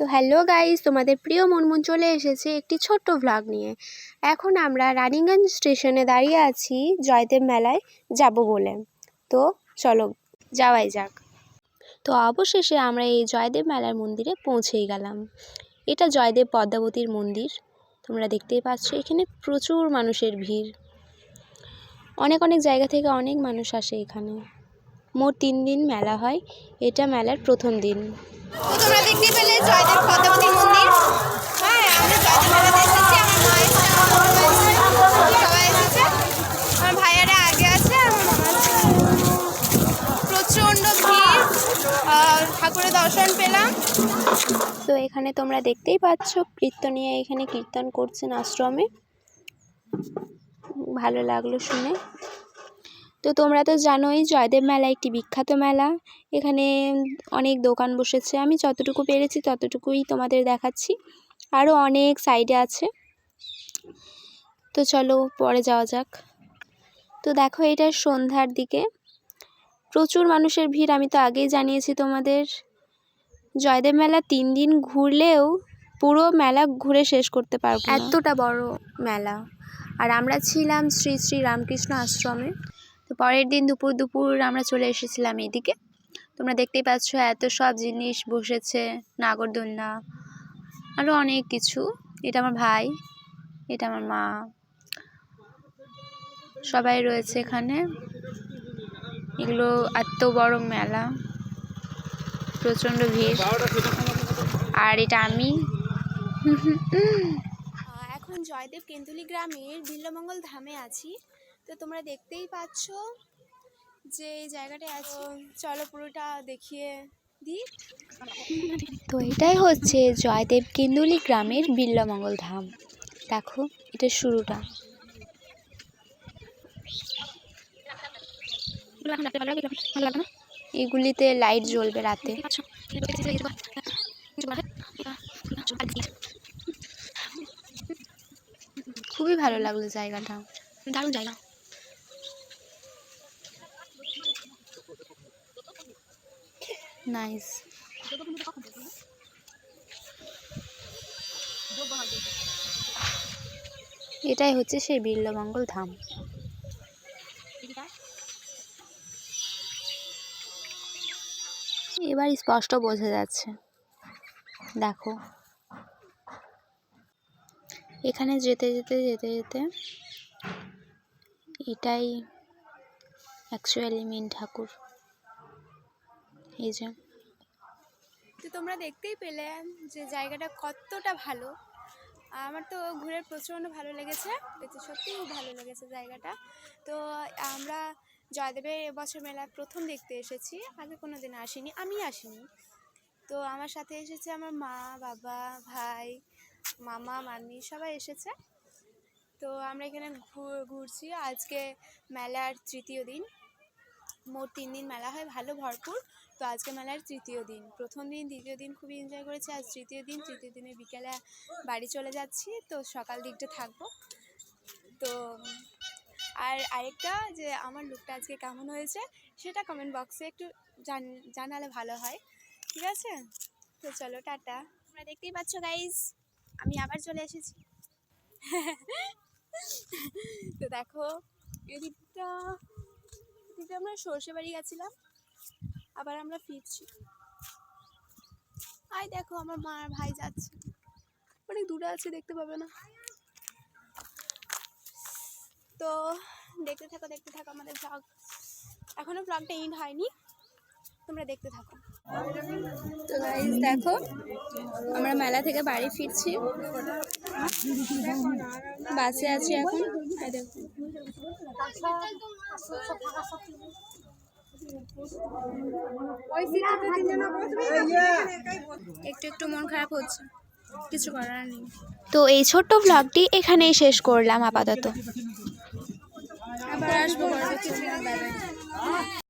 তো hello guys তোমাদের প্রিয় মনমুন চলে এসেছে একটি ছোট্ট ভ্লগ নিয়ে। এখন আমরা রানিগঞ্জ স্টেশনে দাঁড়িয়ে আছি জয়দেব মেলায় যাব বলে। তো চলো, যাওয়াই যাক। তো অবশেষে আমরা এই জয়দেব মেলার মন্দিরে পৌঁছেই গেলাম। এটা জয়দেব পদ্মাবতীর মন্দির। তোমরা দেখতেই পাচ্ছ, এখানে প্রচুর মানুষের ভিড়। অনেক অনেক জায়গা থেকে অনেক মানুষ আসে এখানে। মোট তিন দিন মেলা হয়। এটা মেলার প্রথম দিন। তোমরা দেখতে পেলে মন্দির। হ্যাঁ আমরা ভাইয়ারা আগে আছে। প্রচণ্ড ভিড় ঠাকুরের দর্শন পেলাম। তো এখানে তোমরা দেখতেই পাচ্ছ কীর্তনিয়া এখানে কীর্তন করছেন আশ্রমে। ভালো লাগল শুনে। তো তোমরা তো জানোই জয়দেব মেলা একটি বিখ্যাত মেলা। এখানে অনেক দোকান বসেছে। আমি যতটুকু পেরেছি ততটুকুই তোমাদের দেখাচ্ছি। আরও অনেক সাইডে আছে। তো চলো পরে যাওয়া যাক। তো দেখো এটা সন্ধ্যার দিকে। প্রচুর মানুষের ভিড়, আমি তো আগেই জানিয়েছি তোমাদের। জয়দেব মেলা তিন দিন ঘুরলেও পুরো মেলা ঘুরে শেষ করতে পারব এতটা বড় মেলা। আর আমরা ছিলাম শ্রী শ্রী রামকৃষ্ণ আশ্রমে। তো পরের দিন দুপুর দুপুর আমরা চলে এসেছিলাম এদিকে। তোমরা দেখতেই পাচ্ছ এত সব জিনিস বসেছে, নাগরদোলনা আরও অনেক কিছু। এটা আমার ভাই, এটা আমার মা। সবাই রয়েছে এখানে। এগুলো এত বড় মেলা, প্রচণ্ড ভিড়। আর এটা আমি। এখন জয়দেব কেন্দুলি গ্রামের বিল্লমঙ্গল ধামে আছি। তো তোমরা দেখতেই পাচ্ছ যে এই জায়গাটায় আছি। চলো পুরোটা দেখিয়ে দিই। তো এটাই হচ্ছে জয়দেব কেন্দুলি গ্রামের বিল্লমঙ্গল ধাম। দেখো এটা শুরুটা। এগুলিতে লাইট জ্বলবে রাতে। খুবই ভালো লাগল জায়গাটা। দারুণ জায়গা। নাইস এটাই হচ্ছে সেই বিল্লমঙ্গল ধাম। এবার স্পষ্ট বোঝা যাচ্ছে। দেখো। এখানে যেতে যেতে যেতে যেতে এটাই অ্যাকচুয়ালি মেন ঠাকুর। এই যে। তো তোমরা দেখতেই পেলে যে জায়গাটা কতটা ভালো। আমার তো ঘুরে প্রচণ্ড ভালো লেগেছে। সত্যিই খুব ভালো লেগেছে জায়গাটা। তো আমরা জয়দেবের এবছর মেলা প্রথম দেখতে এসেছি। আগে কোনো দিন আসিনি, আমি আসিনি। তো আমার সাথে এসেছে আমার মা, বাবা, ভাই, মামা মামি সবাই এসেছে। তো আমরা এখানে ঘুরছি। আজকে মেলার তৃতীয় দিন। মোট তিন দিন মেলা হয়, ভালো ভরপুর। তো আজকে মেলার তৃতীয় দিন। প্রথম দিন দ্বিতীয় দিন খুবই এনজয় করেছি। আজ তৃতীয় দিন তৃতীয় দিনে বিকেলে বাড়ি চলে যাচ্ছি। তো সকাল দিকটা থাকব। তো আর আরেকটা যে আমার লুকটা আজকে কেমন হয়েছে সেটা কমেন্ট বক্সে একটু জান জানালে ভালো হয়। ঠিক আছে? তো চলো টাটা। তোমরা দেখতেই পাচ্ছ গাইজ আমি আবার চলে এসেছি। তো দেখো এদিকটা এদিকে আমরা সর্ষে বাড়ি গেছিলাম। আবার আমরা ফিরছি। আই দেখো, আমার মা ভাই যাচ্ছে। অনেক দূরে আছে, দেখতে পাবে না? তো দেখতে থাকো দেখতে থাকো আমাদের ব্লগ এখনও ব্লগটা এন্ড হয়নি। তোমরা দেখতে থাকো। তো গাইজ দেখো, আমরা মেলা থেকে বাড়ি ফিরছি। বাসে আছি এখন। দেখো। একটু একটু মন খারাপ হচ্ছে। কিছু করার নেই। তো এই ছোট্ট ব্লগটি এখানেই শেষ করলাম আপাতত। আবার আসব